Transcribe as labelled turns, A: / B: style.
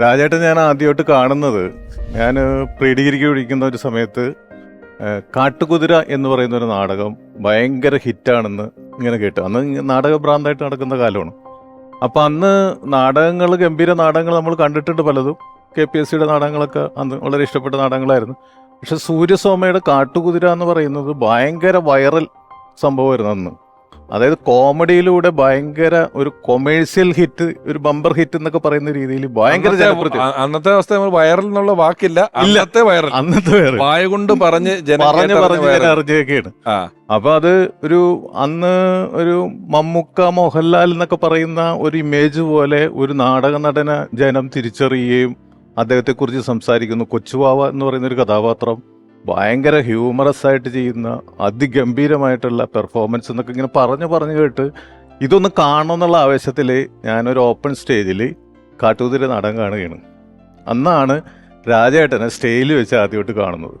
A: രാജേട്ടൻ ഞാൻ ആദ്യമായിട്ട് കാണുന്നത് ഞാൻ പ്രീ ഡിഗ്രിക്ക് ഒരു സമയത്ത് കാട്ടുകുതിര എന്ന് പറയുന്ന ഒരു നാടകം ഭയങ്കര ഹിറ്റാണെന്ന് ഇങ്ങനെ കേട്ടു. അന്ന് നാടക ഭ്രാന്തായിട്ട് നടക്കുന്ന കാലമാണ്. അപ്പം അന്ന് നാടകങ്ങൾ ഗംഭീര നാടകങ്ങൾ നമ്മൾ കണ്ടിട്ടുണ്ട് പലതും. കെ പി എസ് സിയുടെ നാടകങ്ങളൊക്കെ അന്ന് വളരെ ഇഷ്ടപ്പെട്ട നാടകങ്ങളായിരുന്നു. പക്ഷെ സൂര്യസോമയുടെ കാട്ടുകുതിര എന്ന് പറയുന്നത് ഭയങ്കര വൈറൽ സംഭവമായിരുന്നു അന്ന്. അതായത് കോമഡിയിലൂടെ ഭയങ്കര ഒരു കൊമേഴ്സ്യൽ ഹിറ്റ് ഒരു ബമ്പർ ഹിറ്റ് എന്നൊക്കെ പറയുന്ന രീതിയിൽ ഭയങ്കര
B: അന്നത്തെ- അവസ്ഥ നമ്മൾ വൈറൽ എന്നുള്ള വാക്കില്ല.
A: ഇല്ല.
B: അന്നത്തെ വൈറൽ.
A: അന്നത്തെ വേറെ
B: വായ കൊണ്ട് പറഞ്ഞ്
A: പറഞ്ഞു പറഞ്ഞ്. അറിഞ്ഞൊക്കെയാണ് അപ്പൊ അത് ഒരു അന്ന് ഒരു മമ്മുക്ക മോഹൻലാൽ എന്നൊക്കെ പറയുന്ന ഒരു ഇമേജ് പോലെ ഒരു നാടക നടന ജനം തിരിച്ചറിയുകയും അദ്ദേഹത്തെക്കുറിച്ച് സംസാരിക്കുന്നു. കൊച്ചുവാവ എന്ന് പറയുന്ന ഒരു കഥാപാത്രം ഭയങ്കര ഹ്യൂമറസ് ആയിട്ട് ചെയ്യുന്ന അതിഗംഭീരമായിട്ടുള്ള പെർഫോമൻസ് എന്നൊക്കെ ഇങ്ങനെ പറഞ്ഞു പറഞ്ഞു കേട്ട് ഇതൊന്ന് കാണണം എന്നുള്ള ആവേശത്തിൽ ഞാനൊരു ഓപ്പൺ സ്റ്റേജിൽ കാട്ടുകുതിര നടൻ കാണുകയാണ്. അന്നാണ് രാജേട്ടനെ സ്റ്റേജിൽ വെച്ച് ആദ്യമായിട്ട് കാണുന്നത്.